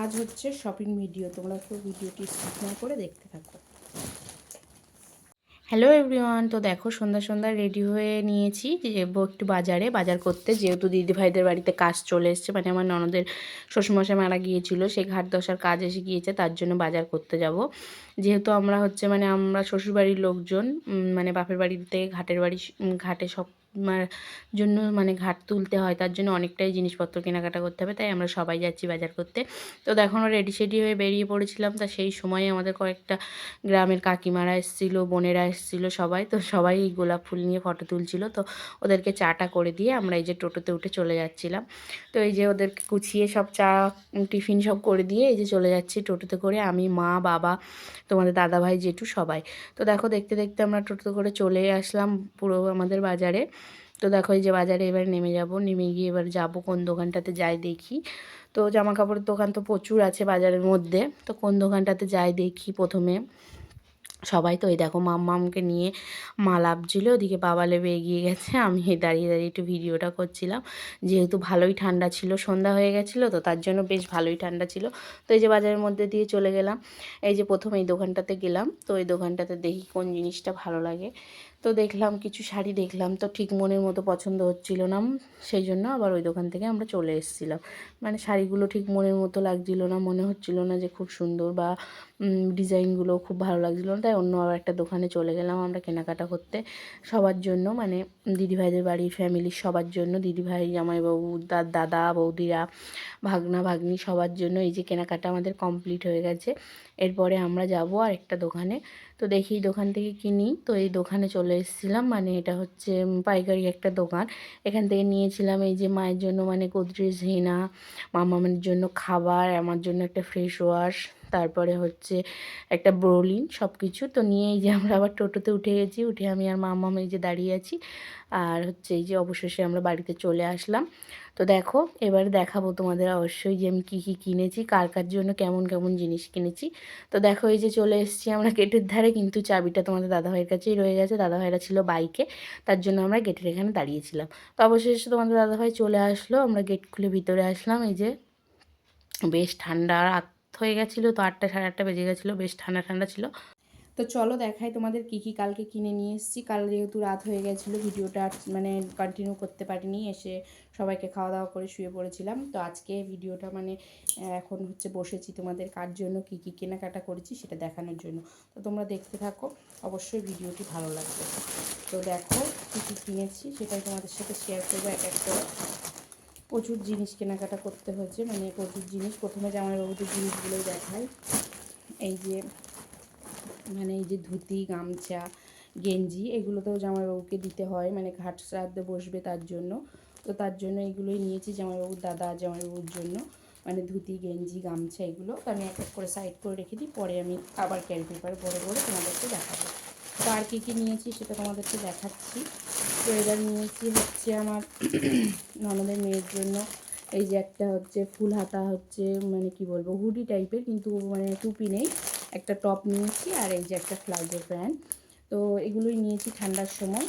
আজ হচ্ছে shopping video তোমরা কেউ ভিডিওটি স্কিপ করে দেখতে থাকো। হ্যালো এভরিওয়ান তো দেখো সন্ধ্যা সন্ধ্যা রেডি হয়ে নিয়েছি যাব একটু বাজারে। বাজার করতে যেহেতু দিদিভাইদের বাড়িতে কাজ চলে এসছে মানে আমার ননদের শ্বশুরমশাই মারা গিয়েছিল সেই ঘাট দশার কাজ এসে গিয়েছে, তার জন্য বাজার করতে যাব। যেহেতু আমরা হচ্ছে মানে আমরা শ্বশুরবাড়ির লোকজন মানে বাপের বাড়িতে, ঘাটের বাড়ি ঘাটে সব জন্য মানে ঘাট তুলতে হয়, তার জন্য অনেকটাই জিনিসপত্র কেনাকাটা করতে হবে, তাই আমরা সবাই যাচ্ছি বাজার করতে। তো দেখো রেডি সেডি হয়ে বেরিয়ে পড়েছিলাম, তা সেই সময়ে আমাদের কয়েকটা গ্রামের কাকিমারা এসেছিল, বোনেরা এসেছিল সবাই, তো সবাই এই গোলাপ ফুল নিয়ে ফটো তুলছিল, তো ওদেরকে চাটা করে দিয়ে আমরা এই যে টোটোতে উঠে চলে যাচ্ছিলাম। তো এই যে ওদেরকে গুছিয়ে সব চা, টিফিন সব করে দিয়ে এই যে চলে যাচ্ছি টোটোতে করে, আমি, মা, বাবা, তোমাদের দাদা ভাই জেঠু, সবাই। তো দেখো দেখতে দেখতে আমরা টোটোতে করে চলে আসলাম পুরো আমাদের বাজারে। তো দেখো এই যে বাজারে এবার নেমে যাব। নেমে গিয়ে এবার যাব কোন দোকানটাতে যাই দেখি। তো জামা কাপড়ের দোকান তো প্রচুর আছে বাজারের মধ্যে। তো কোন দোকানটাতে যাই দেখি প্রথমে। সবাই তো এই দেখো মাম্মামকে নিয়ে মা লাভছিল ওদিকে বাবা লেবে এগিয়ে গেছে। আমি দাঁড়িয়ে দাঁড়িয়ে একটু ভিডিওটা করছিলাম। যেহেতু ভালোই ঠান্ডা ছিল, সন্ধ্যা হয়ে গেছিল তো তার জন্য বেশ ভালোই ঠান্ডা ছিল। তো এই যে বাজারের মধ্যে দিয়ে চলে গেলাম। এই যে প্রথম এই দোকানটাতে গেলাম। তো এই দোকানটাতে দেখি কোন জিনিসটা ভালো লাগে। তো দেখলাম, কিছু শাড়ি দেখলাম, তো ঠিক মনের মতো পছন্দ হচ্ছিল না সেই জন্য আবার ওই দোকান থেকে আমরা চলে এসেছিলাম। মানে শাড়িগুলো ঠিক মনের মতো লাগছিল না, মনে হচ্ছিল না যে খুব সুন্দর বা ডিজাইনগুলো খুব ভালো লাগছিল না, তাই অন্য আবার একটা দোকানে চলে গেলাম আমরা কেনাকাটা করতে। সবার জন্য মানে দিদিভাইদের বাড়ির ফ্যামিলির সবার জন্য, দিদিভাই, জামাইবাবু দাদ দাদা, বৌদিরা ভাগনা ভাগ্নি সবার জন্য এই যে কেনাকাটা আমাদের কমপ্লিট হয়ে গেছে। এরপরে আমরা যাব আর একটা দোকানে। তো দেখি দোকান থেকে কিনি তো এই দোকানে চলে এসেছিলাম মানে এটা হচ্ছে পাইকারি একটা দোকান। এখান থেকে নিয়েছিলাম এই যে মায়ের জন্য মানে গোদরেজ হেনা, মামামের জন্য খাবার, আমার জন্য একটা ফেস ওয়াশ তারপরে হচ্ছে একটা ব্রোলিন সব কিছু তো নিয়ে এই যে আমরা আবার টোটোতে উঠে গেছি, উঠে আমি আর মামাম এই যে দাঁড়িয়ে আছি। আর হচ্ছে এই যে অবশেষে আমরা বাড়িতে চলে আসলাম। তো দেখো, এবার দেখাবো তোমাদের অবশ্যই যে আমি কী কী কিনেছি, কার কার জন্য কেমন কেমন জিনিস কিনেছি। তো দেখো, এই যে চলে এসেছি আমরা গেটের ধারে, কিন্তু চাবিটা তোমাদের দাদাভাইয়ের কাছেই রয়ে গেছে। দাদাভাইরা ছিল বাইকে, তার জন্য আমরা গেটের এখানে দাঁড়িয়েছিলাম। তো অবশেষে তোমাদের দাদাভাই চলে আসলো, আমরা গেট খুলে ভিতরে আসলাম। এই যে বেশ ঠান্ডা, রাত হয়ে গেছিল, তো আটটা সাড়ে আটটা বেজে গেছিল, বেশ ঠান্ডা ঠান্ডা ছিল। তো চলো দেখাই তোমাদের কি কি কালকে কিনে নিয়ে এসেছি। কাল যেহেতু রাত হয়ে গেছিল, ভিডিওটা মানে কন্টিনিউ করতে পারিনি, এসে সবাইকে খাওয়া দাওয়া করে শুয়ে পড়েছিলাম। তো আজকে ভিডিওটা মানে এখন হচ্ছে বসেছি তোমাদের কার জন্য কি কি কেনাকাটা করেছি সেটা দেখানোর জন্য। তো তোমরা দেখতে থাকো, অবশ্যই ভিডিওটি ভালো লাগবে। তো দেখো কী কী কিনেছি, সেটাই তোমাদের সাথে শেয়ার করব এক এক করে। প্রচুর জিনিস কেনাকাটা করতে হয়েছে মানে প্রচুর জিনিস। প্রথমে জামাইবাবুদের জিনিসগুলোই দেখাই। এই যে মানে এই যে ধুতি, গামছা, গেঞ্জি এগুলো এগুলোতেও জামাইবাবুকে দিতে হয়। মানে ঘাট শ্রাদ্ধে বসবে তার জন্য। তো তার জন্য এগুলোই নিয়েছি জামাইবাবুর দাদা, জামাইবাবুর জন্য। মানে ধুতি, গেঞ্জি, গামছা, এগুলো তো আমি এক এক করে সাইড করে রেখে দিই। পরে আমি আবার ক্যারি পেপার ভরে ভরে তোমাদেরকে দেখাবো। তো আর কী কী নিয়েছি সেটা তোমাদেরকে দেখাচ্ছি। তো এবার নিয়েছি হচ্ছে আমার ননদের মেয়ের জন্য। এই যে একটা হচ্ছে ফুল হাতা হচ্ছে মানে কি বলব, হুডি টাইপের কিন্তু মানে টুপি নেই। একটা টপ নিয়েছি আর এই যে একটা প্লাজো প্যান্ট তো এগুলোই নিয়েছি ঠান্ডার সময়।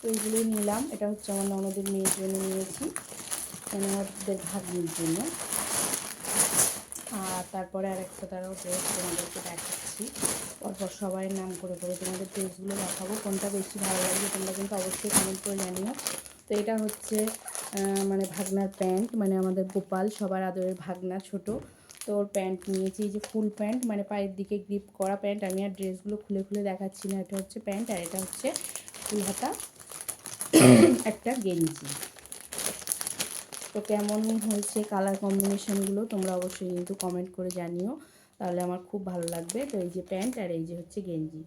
তো এগুলোই নিলাম। এটা হচ্ছে আমার ননদের মেয়ের জন্য নিয়েছি। মানে আমাদের ভাগ্নির জন্য। তারপরে আর একটা তারাও ড্রেস তোমাদেরকে দেখাচ্ছি। পরপর সবাই নাম করে করে তোমাদের ড্রেসগুলো দেখাবো, কোনটা বেশি ভালো লাগবে তোমরা কিন্তু অবশ্যই কমেন্ট করে জানিও। তো এটা হচ্ছে মানে ভাগনার প্যান্ট মানে আমাদের গোপাল, সবার আদরের ভাগনা ছোট। তো ওর প্যান্ট নিয়েছি, এই যে ফুল প্যান্ট মানে পায়ের দিকে গ্রিপ করা প্যান্ট আমি আর ড্রেসগুলো খুলে খুলে দেখাচ্ছি না, এটা হচ্ছে প্যান্ট আর এটা হচ্ছে ফুল হাতা একটা গেঞ্জি। তো কেমন হয়েছে কালার কম্বিনেশনগুলো তোমরা অবশ্যই কিন্তু কমেন্ট করে জানিও। তাহলে আমার খুব ভালো লাগবে। তো এই যে প্যান্ট আর এই যে হচ্ছে গেঞ্জি।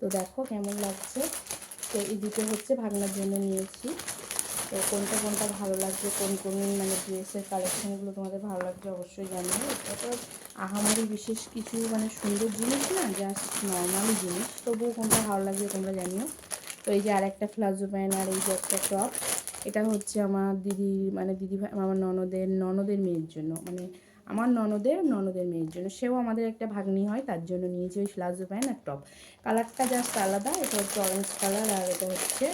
তো দেখো কেমন লাগছে। তো এই দুটো হচ্ছে ভাগনার জন্য নিয়েছি। তো কোনটা কোনটা ভালো লাগবে, কোন কোন মানে ড্রেসের কালেকশানগুলো তোমাদের ভালো লাগবে অবশ্যই জানিও। এটা তো আহামরি বিশেষ কিছু মানে সুন্দর জিনিস না জাস্ট নর্মালি জিনিস। তবুও কোনটা ভালো লাগবে তোমরা জানিও। তো এই যে আর একটা প্লাজো প্যান্ট আর এই যে একটা টপ এটা হচ্ছে আমার দিদি মানে দিদি ভাই, আমার ননদের ননদের মেয়ের জন্য মানে আমার ননদের ননদের মেয়ের জন্য। সেও আমাদের একটা ভাগ্নি হয়, তার জন্য নিয়েছি ওই প্লাজো প্যান্ট আর টপ। কালারটা জাস্ট আলাদা, এটা হচ্ছে অরেঞ্জ কালার আর এটা হচ্ছে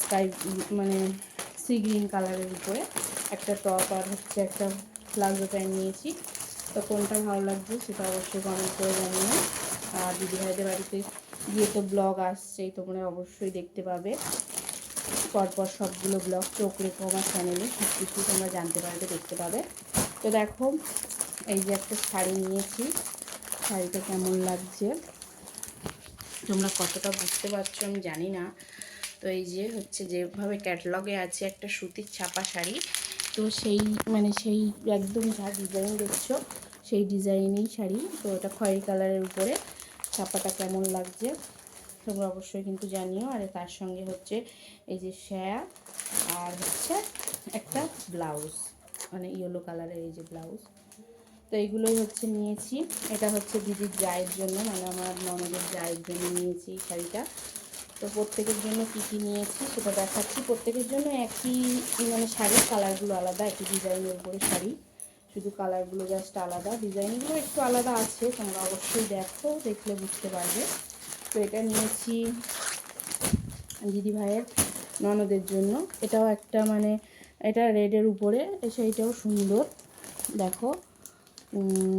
স্কাই মানে সি গ্রিন কালারের উপরে। একটা টপ আর হচ্ছে একটা প্লাজো প্যান্ট নিয়েছি। তো কোনটা ভালো লাগছে সেটা অবশ্যই কমেন্ট করে জানিও। আর দিদিভাইদের বাড়িতে গিয়ে তো ব্লগ আসছেই, তোমরা অবশ্যই দেখতে পাবে। পরপর সবগুলো ব্লগ চোখ রেখো আমার চ্যানেলে সব কিছু তোমরা জানতে পারবে, দেখতে পাবে। তো দেখো, এই যে একটা শাড়ি নিয়েছি। শাড়িটা কেমন লাগছে? তোমরা কতটা বুঝতে পারছ আমি জানি না। তো এই যে হচ্ছে যেভাবে ক্যাটলগে আছে একটা সুতির ছাপা শাড়ি। তো সেই মানে সেই একদম যা ডিজাইন দেখছ, সেই ডিজাইনেই শাড়ি। তো এটা খয়েরি কালারের উপরে। ছাপাটা কেমন লাগছে? তোমরা অবশ্যই কিন্তু জানিও। আর তার সঙ্গে হচ্ছে এই যে শ্যায়া আর হচ্ছে একটা ব্লাউজ মানে ইয়েলো কালারের এই যে ব্লাউজ। তো এইগুলোই হচ্ছে নিয়েছি। এটা হচ্ছে দিদির জায়ের জন্য মানে আমার ননদের জায়ের জন্য নিয়েছি শাড়িটা। তো প্রত্যেকের জন্য কী কী নিয়েছি সেটা দেখাচ্ছি। প্রত্যেকের জন্য একই মানে শাড়ির কালারগুলো আলাদা, একই ডিজাইনের উপরে শাড়ি। শুধু কালারগুলো জাস্ট আলাদা। ডিজাইনগুলো একটু আলাদা আছে, তোমরা অবশ্যই দেখো, দেখলে বুঝতে পারবে। তো এটা নিয়েছি দিদি ভাইয়ের ননদের জন্য। এটাও একটা মানে এটা রেডের উপরে সেইটাও সুন্দর। দেখো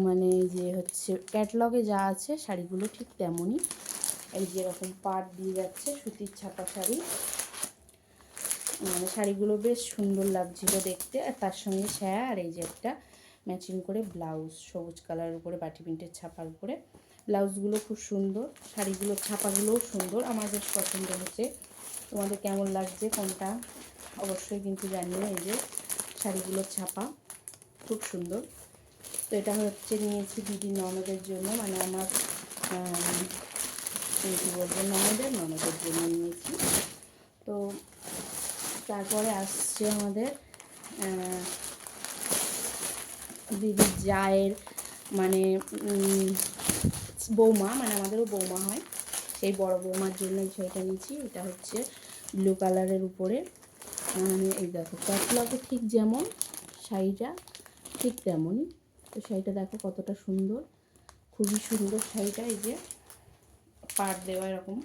মানে যে হচ্ছে ক্যাটলগে যা আছে শাড়িগুলো ঠিক তেমনই। এই যেরকম পাট দিয়ে যাচ্ছে, সুতির ছাপা শাড়ি। মানে শাড়িগুলো বেশ সুন্দর লাগছিল দেখতে। আর তার সঙ্গে ছায়া আর এই যে একটা ম্যাচিং করে ব্লাউজ সবুজ কালারের উপরে, বাটি প্রিন্টের ছাপার উপরে। ব্লাউজগুলো খুব সুন্দর শাড়িগুলোর ছাপাগুলোও সুন্দর। আমার বেশ পছন্দ হচ্ছে তোমাদের কেমন লাগছে কোনটা? অবশ্যই কিন্তু জানিও এই যে শাড়িগুলোর ছাপা, খুব সুন্দর। তো এটা হচ্ছে নিয়েছি দিদি ননদের জন্য মানে আমার কী বলব, ননদের ননদের জন্য নিয়েছি। তো তারপরে আসছে আমাদের দিদির জায়ের মানে বৌমা মানে আমাদেরও বৌমা হয়। সেই বড় বৌমার জন্য এই শাড়িটা নিয়েছি, এটা হচ্ছে ব্লু কালারের উপরে। মানে এই দেখো ক্যাটলগে ঠিক যেমন, শাড়িটা ঠিক তেমনই। তো শাড়িটা দেখো কতটা সুন্দর, খুবই সুন্দর শাড়িটা, এই যে পাট দেওয়া এরকম,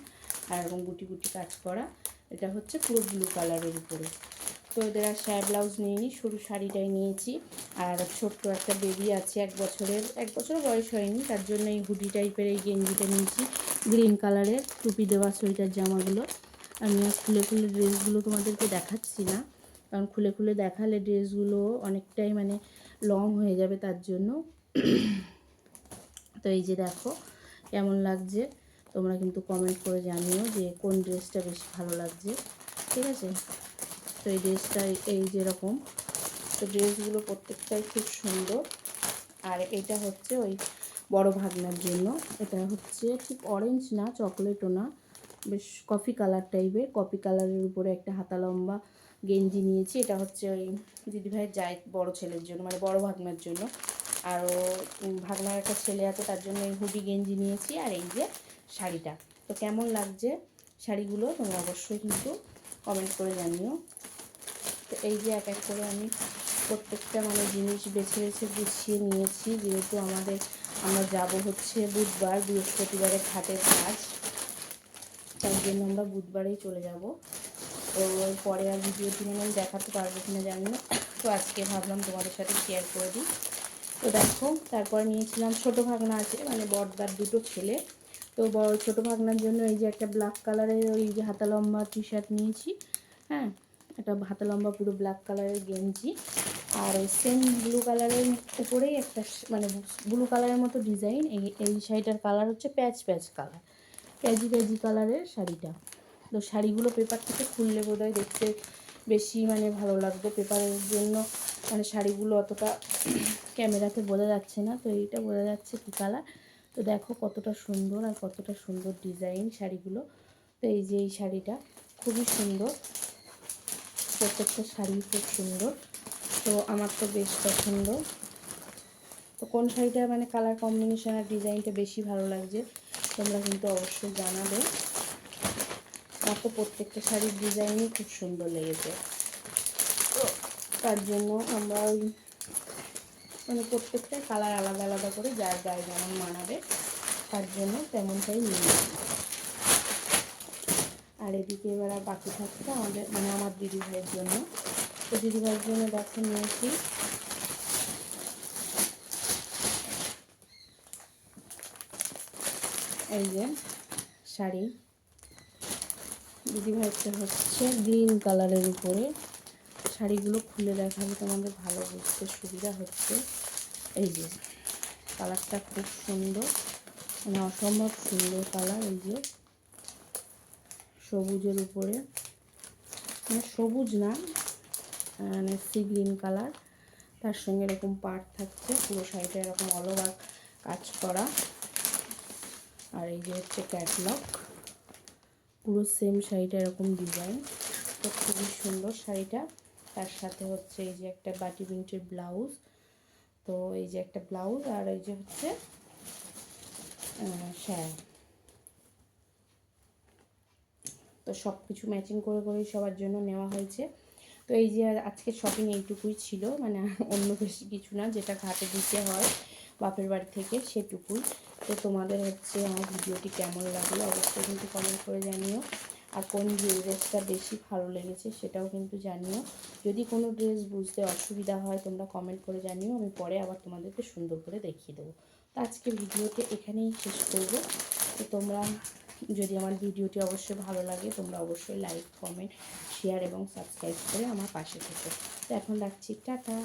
আর এরকম গুটি গুটি কাজ করা। এটা হচ্ছে পুরো ব্লু কালারের উপরে। তো এদের আর শাড়ি ব্লাউজ নিইনি সরু শাড়িটাই নিয়েছি। আর ছোট্ট একটা বেবি আছে, এক বছরের, এক বছর বয়স হয়নি, তার জন্য এই হুডি টাইপের এই গেঞ্জিটা নিয়েছি। গ্রিন কালারের টুপি দেওয়া সোয়েটার জামাগুলো। আমি খুলে খুলে ড্রেসগুলো তোমাদেরকে দেখাচ্ছি না, কারণ খুলে খুলে দেখালে ড্রেসগুলো অনেকটাই মানে লং হয়ে যাবে তার জন্য। তো এই যে দেখো, কেমন লাগছে? তোমরা কিন্তু কমেন্ট করে জানিও যে কোন ড্রেসটা বেশি ভালো লাগছে। ঠিক আছে? তো এই ড্রেসটা এই যেরকম। তো ড্রেসগুলো প্রত্যেকটাই খুব সুন্দর। আর এটা হচ্ছে ওই বড় ভাগনার জন্য। এটা হচ্ছে ঠিক অরেঞ্জ না চকলেটও না। বেশ কফি কালার টাইপের কফি কালারের উপরে একটা হাতা লম্বা গেঞ্জি নিয়েছি। এটা হচ্ছে ওই দিদিভাইয়ের যাই বড় ছেলের জন্য মানে বড় ভাগনার জন্য। আরও ভাগনার একটা ছেলে আছে, তার জন্য এই হুডি গেঞ্জি নিয়েছি। আর এই যে শাড়িটা। তো কেমন লাগছে শাড়িগুলো? তোমরা অবশ্যই কিন্তু কমেন্ট করে জানিও। তো এই যে এক এক করে আমি প্রত্যেকটা মানে জিনিস বেছে বেছে গুছিয়ে নিয়েছি, যেহেতু আমাদের, আমরা যাব হচ্ছে বুধবার বৃহস্পতিবারে ঘাটের কাজ। তার জন্য আমরা বুধবারেই চলে যাব। তো পরে আর ভিডিও দিনে আমি দেখাতে পারব কিনা জানি না তো আজকে ভাবলাম তোমাদের সাথে শেয়ার করে দিই। তো দেখো, তারপর নিয়েছিলাম ছোটো ভাগনা আছে মানে বড়দার দুটো ছেলে। তো বড় ছোটো ভাগনার জন্য এই যে একটা ব্ল্যাক কালারের ওই যে হাতা লম্বা টি শার্ট নিয়েছি হ্যাঁ? একটা হাতা লম্বা পুরো ব্ল্যাক কালারের গেঞ্জি আর সেম ব্লু কালারের উপরেই একটা মানে ব্লু কালারের মতো ডিজাইন এই এই শাড়িটার কালার হচ্ছে প্যাচ প্যাচ কালার প্যাজি প্যাজি কালারের শাড়িটা। তো শাড়িগুলো পেপার থেকে খুললে বোধহয় দেখতে বেশি মানে ভালো লাগবে পেপারের জন্য মানে শাড়িগুলো অতটা ক্যামেরাতে বোঝা যাচ্ছে না, তো এইটা বোঝা যাচ্ছে কী কালার তো দেখো কতটা সুন্দর আর কতটা সুন্দর ডিজাইন শাড়িগুলো। তো এই যে এই শাড়িটা খুবই সুন্দর। প্রত্যেকটা শাড়ি খুব সুন্দর। তো আমার তো বেশ পছন্দ। তো কোন শাড়িটা মানে কালার কম্বিনেশন আর ডিজাইনটা বেশি ভালো লাগছে, তোমরা কিন্তু অবশ্যই জানাবে। আমার তো প্রত্যেকটা শাড়ির ডিজাইনই খুব সুন্দর লেগেছে। তো তার জন্য আমরা ওই মানে প্রত্যেকটা কালার আলাদা আলাদা করে যার গায়ে যেমন মানাবে, তার জন্য তেমনটাই নিয়ে আর এদিকে এবার বাকি থাকছে আমাদের মানে আমার দিদি ভাইয়ের জন্য। তো দিদিভাইয়ের জন্য দেখো নিয়েছি। এই যে শাড়ি। দিদিভাইয়ের হচ্ছে গ্রিন কালারের উপরে। শাড়িগুলো খুলে দেখালে তোমাদের ভালো বুঝতে সুবিধা হচ্ছে। এই যে, কালারটা খুব সুন্দর মানে অসম্ভব সুন্দর কালার এই যে। সবুজের উপরে মানে সবুজ না মানে সি গ্রিন কালার। তার সঙ্গে এরকম পাট থাকছে, পুরো শাড়িটা এরকম অলওভার কাজ করা। আর এই যে হচ্ছে ক্যাটলগ পুরো সেম শাড়িটা এরকম ডিজাইন তো খুবই সুন্দর শাড়িটা। তার সাথে হচ্ছে এই যে একটা বাটি প্রিন্টের ব্লাউজ। তো এই যে একটা ব্লাউজ আর এই যে হচ্ছে শ্যাল তো সব কিছু ম্যাচিং করে করেই সবার জন্য নেওয়া হয়েছে। তো এই যে আজকে শপিং এইটুকুই ছিল মানে অন্য বেশি কিছু না, যেটা ঘাটে দিতে হয় বাপের বাড়ি থেকে সেটুকুই। তো তোমাদের হচ্ছে আমার ভিডিওটি কেমন লাগল অবশ্যই কিন্তু কমেন্ট করে জানিও। আর কোন ড্রেসটা বেশি ভালো লেগেছে সেটাও কিন্তু জানিও। যদি কোনো ড্রেস বুঝতে অসুবিধা হয়, তোমরা কমেন্ট করে জানিও, আমি পরে আবার তোমাদেরকে সুন্দর করে দেখিয়ে দেবো। তো আজকের ভিডিওতে এখানেই শেষ করব। তো তোমরা যদি আমার ভিডিওটি অবশ্যই ভালো লাগে, তোমরা অবশ্যই লাইক কমেন্ট শেয়ার এবং সাবস্ক্রাইব করে আমার পাশে থেকো। তো এখন রাখছি, টাটা।